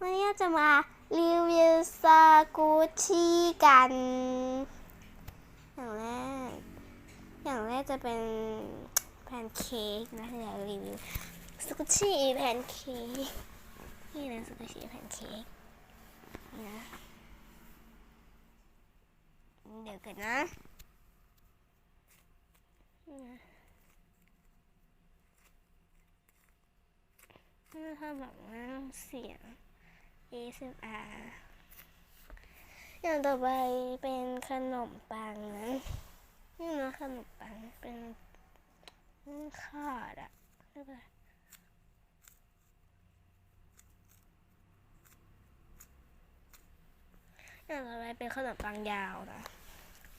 วันนี้จะมารีวิวสกูชี่กัน อย่างแรก อย่างแรกจะเป็นแพนเค้กนะเดี๋ยวรีวิวสกูชี่แพนเค้กนี่เลยสกูชี่แพนเค้กนะเดี๋ยวกันนะนี่นะถ้าแบบว่าเสียง ASMR อย่างต่อไปเป็นขนมปังนะนี่นะขนมปังเป็นขาดอะใช่ปะอย่างต่อไปเป็นขนมปังยาวนะ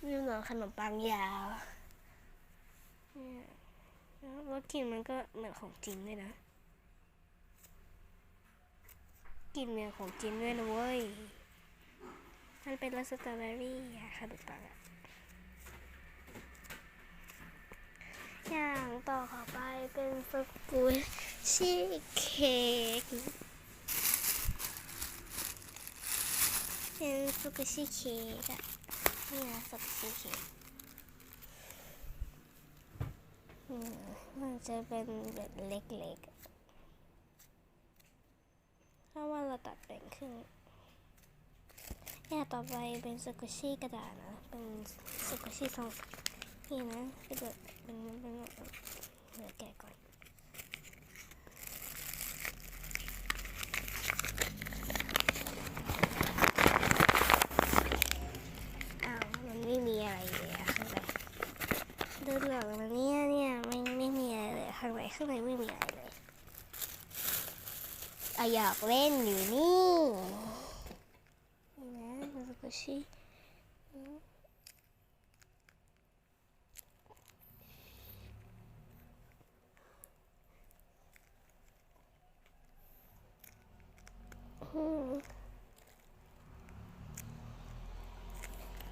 นี่นะขนมปังยาวแล้วกลิ่นมันก็เหมือนของจริงด้วยนะ กลิ่นเหมือนของจริงด้วยนะเว้ย มันเป็นรสสตรอเบอรี่อะขนมปังอย่างต่อข้าไปเป็นสกูชี่เค้กเป็นสกูชี่เค้กอะนี่นะสกูชี่เค้กมันจะเป็นแบบเล็กๆ ถ้าว่าเราตัดแบ่งครึ่งเนี่ยต่อไปเป็นสกุชี่กระดาษนะ เป็นสกุชี่ทองนี่นะกระดาษเป็นเป็นเดี๋ยวแกะก่อนอ้าวมันไม่มีอะไรเลยข้างในไม่มีอะไร เลยอยากเล่นอยู่นี่นี่นะดูสกุชิ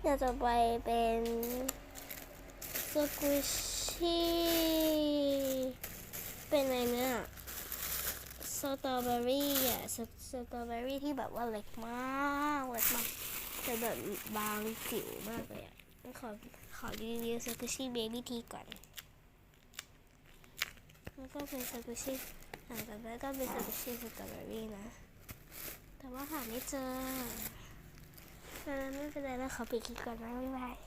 เดี๋ยวจะไปเป็นสกุชิเป็นอะไรเนี่ย สตรอเบอรี่อะสสตรอเบอรี่ที่แบบว่าเล็กมากเล็กมากแต่แบบบางจิ๋วมากเลยอะขอขอรีวิวสกุชี่เบบี้ทีก่อนแล้วก็เป็นสกุชี่หลังจากนั้นก็เป็นสกุชี่สตรอเบอรี่นะ แต่ว่าหาไม่เจอเออไม่เป็นไรแล้วขอปิดคลิปก่อนนะบ๊ายบาย